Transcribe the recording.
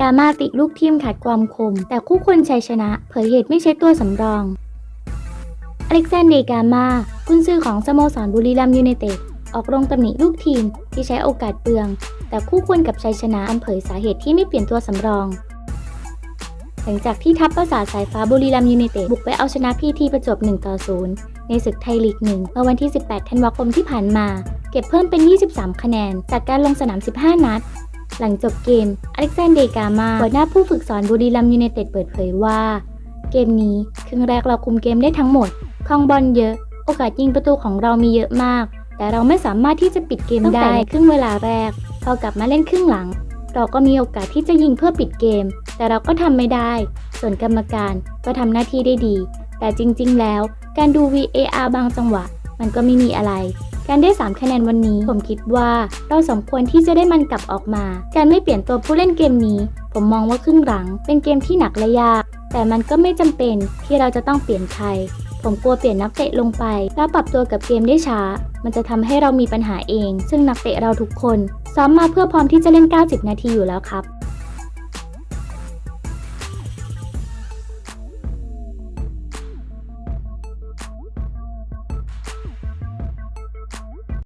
กามาติดลูกทีมขาดความคม แต่คู่ควรชัยชนะ เผยเหตุไม่ใช่ตัวสำรอง อเล็กซานเดร์กามากุนซือของสโมสรบุรีรัมยูไนเต็ดออกโรงตำหนิลูกทีมที่ใช้โอกาสเปลือง แต่คู่ควรกับชัยชนะอันเผยสาเหตุที่ไม่เปลี่ยนตัวสำรอง หลังจากที่ทัพประสาทสายฟ้าบุรีรัมยูไนเต็ดบุกไปเอาชนะพีทีประจบ1ต่อ0ในศึกไทยลีกหนึ่งเมื่อวันที่ 18 ธันวาคมที่ผ่านมา เก็บเพิ่มเป็น 23 คะแนน จากการลงสนาม 15 นัด หลังจบเกม อเล็กซานเดร์กามาหัวหน้าผู้ฝึกสอนบุรีรัมย์ยูไนเต็ดเปิดเผยว่า เกมนี้ครึ่งแรกเราคุมเกมได้ทั้งหมดครองบอลเยอะ โอกาสยิงประตูของเรามีเยอะมาก แต่เราไม่สามารถที่จะปิดเกมได้ในครึ่งเวลาแรก พอกลับมาเล่นครึ่งหลัง เราก็มีโอกาสที่จะยิงเพื่อปิดเกม แต่เราก็ทำไม่ได้ ส่วนกรรมการก็ทำหน้าที่ได้ดี แต่จริง ๆ แล้ว การดู VAR บางจังหวะ มันก็ไม่มีอะไร การได้ 3 คะแนนวันนี้ ผมคิดว่าเราสมควรที่จะได้มันกลับออกมา การไม่เปลี่ยนตัวผู้เล่นเกมนี้ ผมมองว่าครึ่งหลัง เป็นเกมที่หนักและยาก แต่มันก็ไม่จำเป็นที่เราจะต้องเปลี่ยนใคร ผมกลัวเปลี่ยนนักเตะลงไป แล้วปรับตัวกับเกมได้ช้า มันจะทำให้เรามีปัญหาเอง ซึ่งนักเตะเราทุกคนซ้อมมาเพื่อพร้อมที่จะเล่น 90 นาทีอยู่แล้วครับ